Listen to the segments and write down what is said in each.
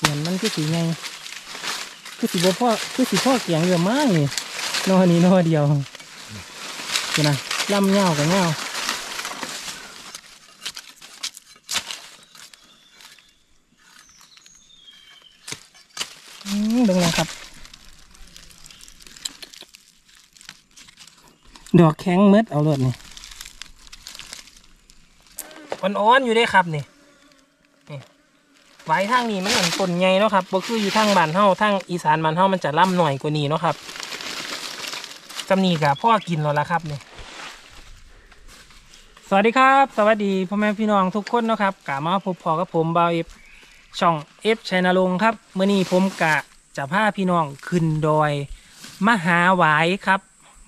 เหมือนมันคือสีไงคือสีบ่พ่อคือสีพ่อเกียงเรือมากนี่นอนี้นอเดียวเดี๋ยวนะลำเงากับเงาวอืมเบิ่ะครับ ดอกแข็งเม็ดเอาเลยนี่อ่อนๆอยู่เด้ครับนี่ ไว้ทางนี้มันเหมือนต้นใหญ่เนาะครับบ่คืออยู่ทางบ้านเฮาทางอีสานบ้านเฮามันจะล่ำหน่อยกว่านี้เนาะครับจำนี้กับพ่อกินแล้วละครับเนี่ยสวัสดีครับ สวัสดีพ่อแม่พี่น้องทุกคนเนาะครับกะมาพบพอกับผมบาวเอฟช่องเอฟชัยนรงครับเมื่อนี้ผมกะจะพาพี่น้องขึ้นดอยมหาหวายครับ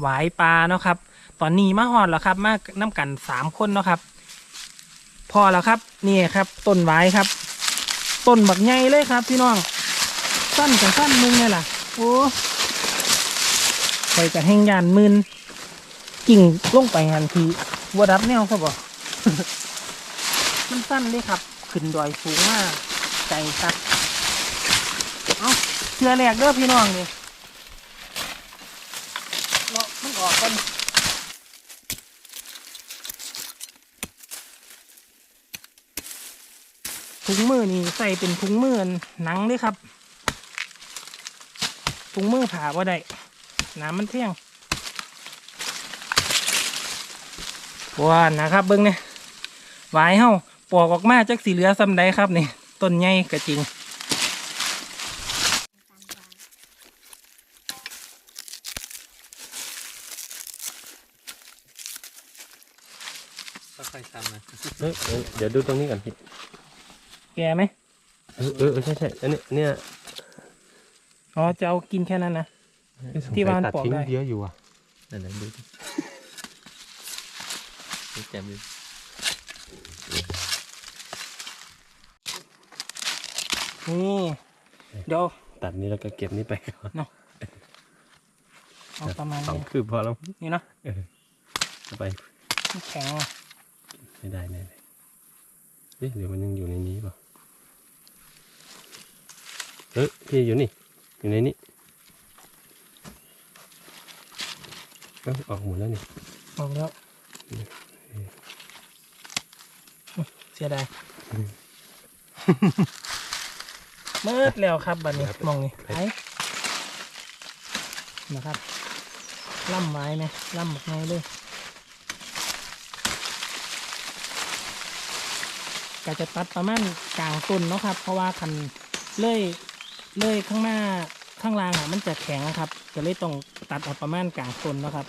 หวายปลาเนาะครับ ตอนนี้มาหอดแล้วครับ มาน้ำกันสามคนเนาะครับ พอแล้วครับนี่ครับต้นหวายครับ ต้นบักใหญ่เลยครับพี่น้อง สั้นกับสั้นมึงเนี่ยล่ะ โอ้ไปกับแห้งยานมึนกิ่งลงไปหันทีวัดับแนวครับบ่มันสั้นเลยครับ ขึ้นดอยสูงมากใจครับเอาเชือแรกเด้อพี่น้องนี่เลาะมันออกกัน ถุงมือนี่ใส่เป็นถุงมือหนังเด้วยครับถุงมือผ่าว่าได้น้ำมันเที่ยงว้านะครับเบิ้งเนี่ยหวายเฮาปอกออกมาจากสีเหลือซ้ำใดครับนี่ต้นใหญ่ก็จริงค่อยๆทำนะเอ้ยเอ้ยเดี๋ยวดูตรงนี้ก่อนพี่ แกไหมเออเออเออใช่ใช่อันนี้เนี่ยอ๋อจะเอากินแค่นั้นนะ ที่บ้านตัดปอกทิ้งได้ เยอะอยู่อะนั่นแหละดูดิดูแจมดูนี่เดี๋ยวตัดนี้แล้วก็เก็บนี้ไปก่อนเอาประมาณสองนี้คืบพอแล้วนี่เนาะเอาไปมันแข็งอะไม่ได้แน่เลยเอ๊ะเดี๋ยวมันยังอยู่ในนี้เปล่าเอ้ย พี่อยู่นี่ อยู่ในนี้เอ้าออกหมดแล้วนี่บอกแล้วเสียดายเมิดแล้วครับบัดนี้มองนี่ไปนะครับล่ำไว้ไหมล่ำแบบไงเลยก็จะตัดประมาณกลางต้นเนาะครับ เพราะว่าคันเลื่อย เลยข้างหน้าข้างล่างอะมันจะแข็งครับ จะเลยต้องตัดออกประมาณกลางต้นนะครับ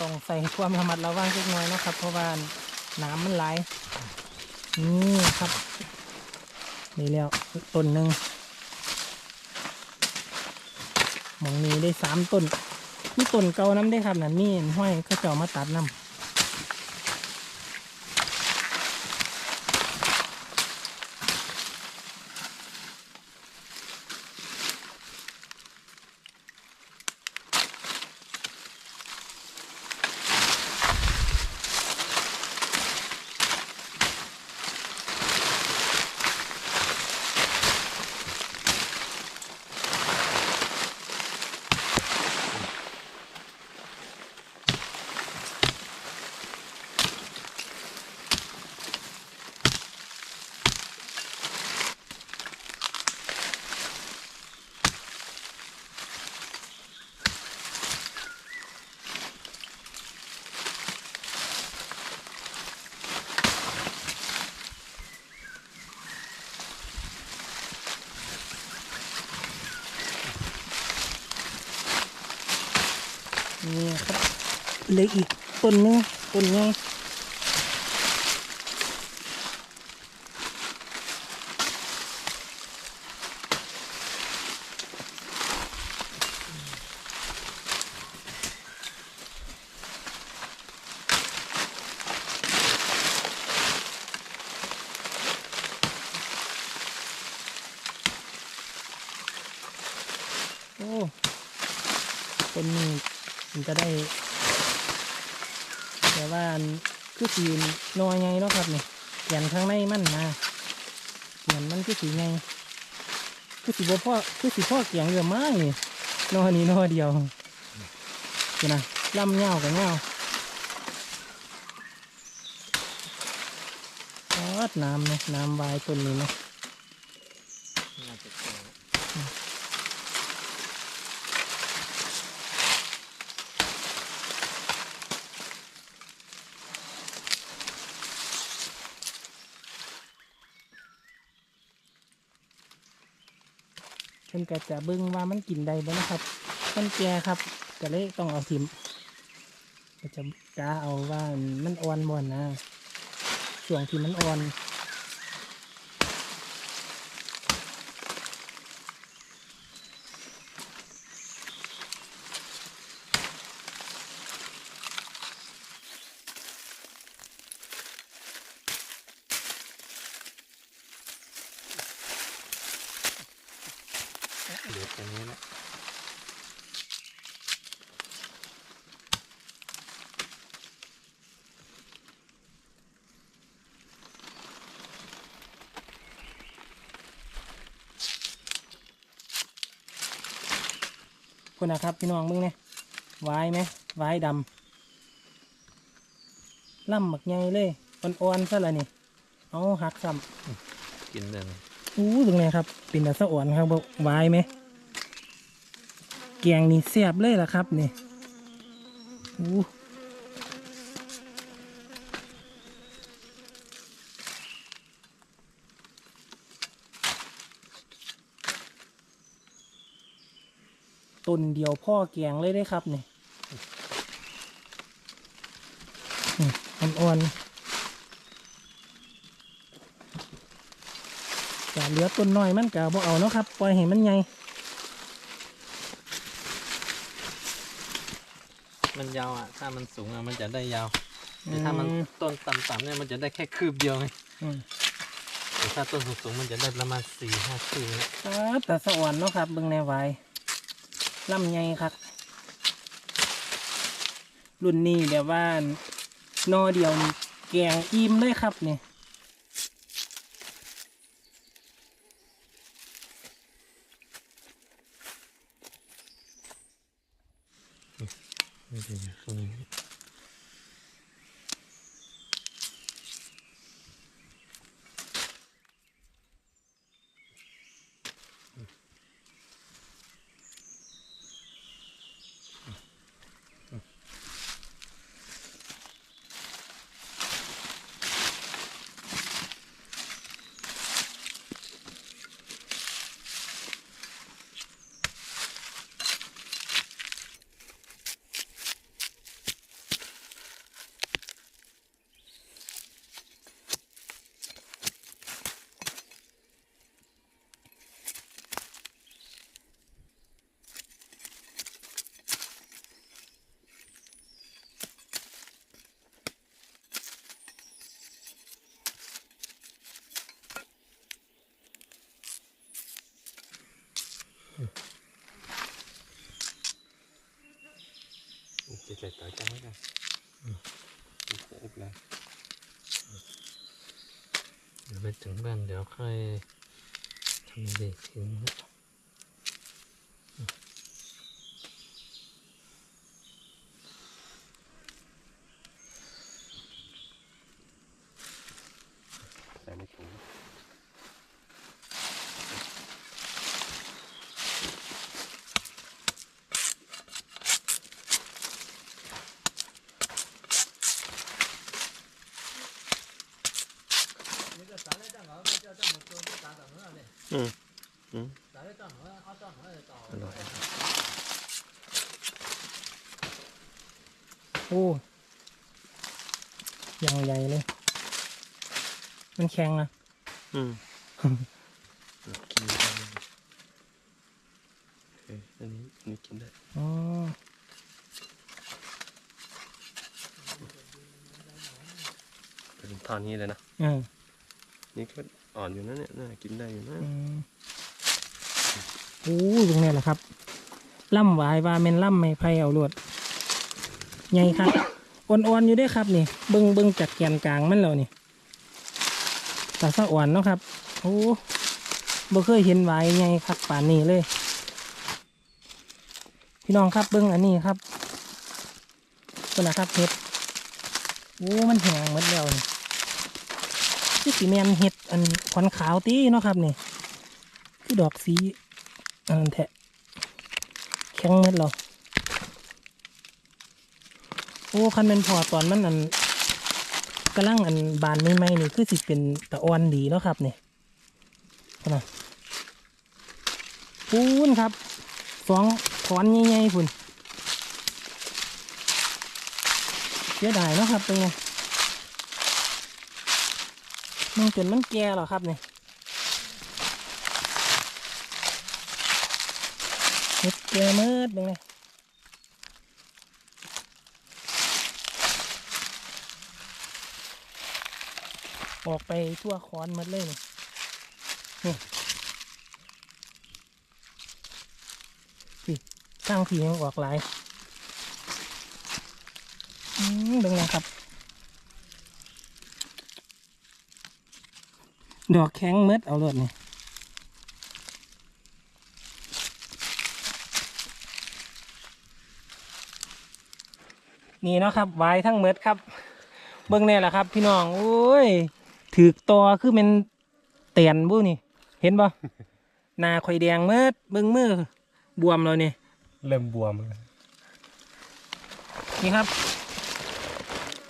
ต้องใส่ความระมัดระวังเล็กน้อยนะครับ เพราะว่าน้ำมันไหลนี่ครับนี่แล้วต้นหนึ่งมองนี้ได้สามต้นนี่ต้นเก่าน้ำได้ครับนั่นนี่ห้อยเขาเจ้ามาตัดน้ำ นี่ครับเลืออีกต้นนึงต้นนึงโอ้ต้นนี้ มันจะได้ แต่ว่าอันคือสีนอยไงเนาะครับนี่เขียนข้างในมันนะเขียนมันคือสีไงคือสีบ่พ่อคือสีพ่อเกียงเยอะมากนี่นอนี้นอเดียวเห็นะลำเงากับเงาออดน้ำเนะน้ำวายต้นนี้เนะ น่าจะเจอ เพิ่น ก็จะเบิ้งว่ามันกินได้บ่นะครับ มันแก่ครับก็เลยต้องเอาทิมก็จะกาเอาว่ามันอ่อนบ่นะส่วนที่มันอ่อน เดี๋ยวตรงนี้แหละคุณนะครับพี่น้องมึงเนี่ยไว้ไหมไว้ดำล่ำหมักใหญ่เลยอ่อนๆซะละนี่ เอาหักซ้กินได้ไหมำ อู้ตรงนี้ครับเป็นแต่สะอ่อนครับบอกไหมแกงนี่แซ่บเลยล่ะครับนี่อู้ต้นเดียวพ่อแกงเลยได้ครับนี่อ่อนๆ แต่เหลือต้นน้อยมันกะบ่เอาเนาะครับ ปล่อยให้มันใหญ่มันยาวอะ ถ้ามันสูงอะมันจะได้ยาวแต่ถ้ามันต้นต่ำๆเนี่ยมันจะได้แค่คืบเดียวไงอืมแต่ถ้าต้นสูงๆมันจะได้ประมาณสี่ห้าคืบนะครับแต่สะอ่อนเนาะครับเบิ่งในไว้ล่ำใหญ่ครับ รุ่นนี้แบบว่านอเดียวนี่แกงอิ่มเลยครับเนี่ย นี่คือตร งนี้จะใส่ต่อจังไว้กันจะใส่อีกแล้ว เดี๋ยวไปถึงบ้านเดี๋ยวค่อยทำเด็กทิ้งนะ ใส่ในถุง อืมอืมอร่อย โอ้ยังใหญ่เลย มันแข็งนะอืมกินได้โอเคอันนี้อันนี้กินได้อ๋อเป็นทอนนี้เลยนะเออนี่ก็อ่อนอยู่นะเนี่ยน่ากินได้อยู่นะอืมโอ้ตรงนี้แหละครับล่ำหวายว่าแม่นล่ำไม่ไพ่เอาลวด ใหญ่ครับอ่อนๆอยู่ด้ครับนี่เบิ่งเบิ่งจากแกนกลางมันแล้วนี่ตาสะอ่อนเนาะครับโอ้บ่เคยเห็นหวายใหญ่ครับป่านนี้เลย พี่น้องครับเบิ่งอันนี้ครับเป็นนะครับเห็ดโอ้มันแห้งหมดแล้วนี่คือสีแมนเห็ดอันขวัญขาวตีเนาะครับนี่คือดอกสีอันนั้นแทะแข็งหมดแล้ว โอ้คันเป็นพอตอนมันอันกำลังอันบานใหม่ๆนี่คือสิเป็นตะออนดีเนาะครับนี่นะปูนครับสองขอนใหญ่ๆพุ่นเสียดายเนาะครับเป็นไงมันจนมันแก่หรอครับเนี่ยเห็ดแก่เมิดเป็นไง ออกไปทั่วคอนหมดเลยนี่นี่สร้างผียังออกหลายเบิ่งนะครับ ดอกแข็งเม็ดเอาเลยนี่นี่เนาะครับไว้ทั้งเม็ดครับ เบิ่งแน่แหละครับ พี่น้องโอ้ย ถือกตอคือเป็นเตียนบุนี่ เห็นปะหนาข่อยแดงเม็ดเบิ่งมือบวมแล้วนี่เริ่มบวมแล้วนี่ครับ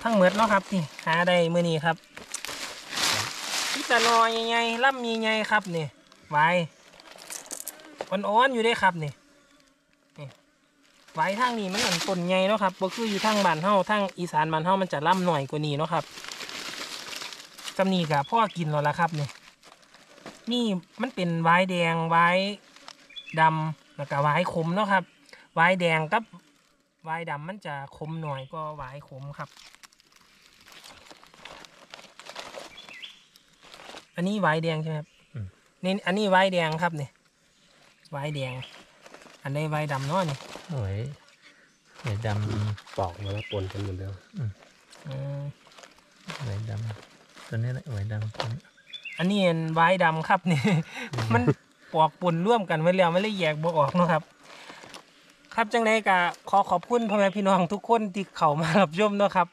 ทั้งหมดเนาะครับนี่หาได้มือนี้ครับพี่ตะนอใหญ่ๆล่ำใหญ่ๆครับนี่ไว้อ่อนๆอยู่ได้ครับนี่นี่ไว้ทางนี้มันอันต้นใหญ่เนาะครับบ่คืออยู่ทางบ้านเฮาทางอีสานบ้านเฮามันจะล่ำหน่อยกว่านี้เนาะครับ จำนี้กับพ่อกินแล้วละครับนี่นี่มันเป็นไว้แดงไว้ดำแล้วก็ไว้ขมเนาะครับไว้แดงกับวายดำมันจะคมหน่อยก็วายขมครับ อันนี้วายแดงใช่ไหมครับนี่อันนี้วายแดงครับเนี่ยวายแดง อันนี้วายดำเนาะนี่โอ้ยไหวดปอกมาแล้วปนกันหมดแล้วอืมำไหวดำ ตัวนี้แหละไหวดำอันนี้เป็นวายดำครับนี่ มันปอกปนร่วมกันไว้แล้วไม่ได้แยกบ่ออกนะครับ ครับจังไดก็ขอขอบคุณพ่อแม่พี่น้องทุกคนที่เข้ามารับชมนะครับ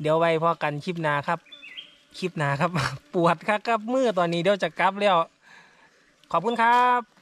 เดี๋ยวไว้พอกันคลิปหน้าครับ คลิปหน้าครับ ปวดครับกับมือตอนนี้เดี๋ยวจะกลับแล้ว ขอบคุณครับ